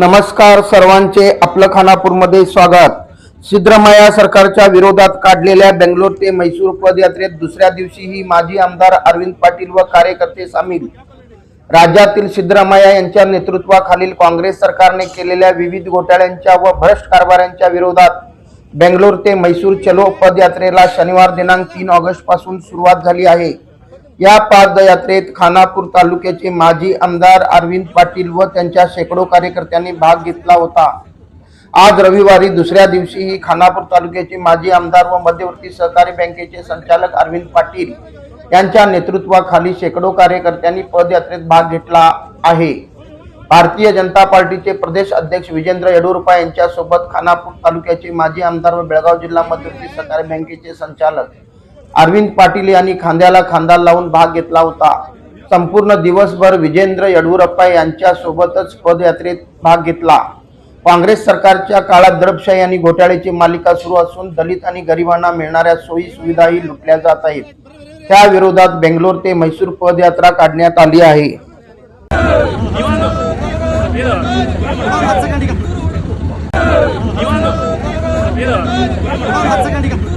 नमस्कार सर्वांचे आपलं खानापूरमध्ये स्वागत. सिद्धरामय्या सरकारच्या विरोधात काढलेल्या बेंगलोर ते मैसूर पदयात्रेत दुसऱ्या दिवशीही माजी आमदार अरविंद पाटील व कार्यकर्ते सामील. राज्यातील सिद्धरामय्या यांच्या नेतृत्वाखालील काँग्रेस सरकारने केलेल्या विविध घोटाळ्यांच्या व भ्रष्ट कारभारांच्या विरोधात बेंगलोर ते मैसूर चलो पदयात्रेला शनिवार दिनांक तीन ऑगस्टपासून सुरुवात झाली आहे. या पादयात्रेत खानापूर तालुक्याचे माजी आमदार अरविंद पाटील व त्यांच्या शेकडो कार्यकर्त्यांनी भाग घेतला होता. आज रविवारी दुसऱ्या दिवशीही खानापूर तालुक्याचे माजी आमदार व मध्यवर्ती सहकारी बँकेचे संचालक अरविंद पाटील यांच्या नेतृत्वाखाली शेकडो कार्यकर्त्यांनी पदयात्रेत भाग घेतला आहे. भारतीय जनता पार्टीचे प्रदेश अध्यक्ष विजेंद्र येडुरप्पा यांच्यासोबत खानापूर तालुक्याचे माजी आमदार व बेळगाव जिल्हा मध्यवर्ती सहकारी बँकेचे संचालक अरविंद पाटील यांनी खांद्याला खांदा लावून भाग घेतला होता. संपूर्ण दिवसभर विजेंद्र येडुरप्पा यांच्या सोबतच पदयात्रेत भाग घेतला. काँग्रेस सरकारच्या काळात दडपशाही आणि घोटाळ्याची मालिका सुरू असून दलित आणि गरिबांना मिळणाऱ्या सोयी सुविधाही लुटल्या जात आहेत. त्या विरोधात बेंगलोर ते म्हैसूर पदयात्रा काढण्यात आली आहे. Ivan.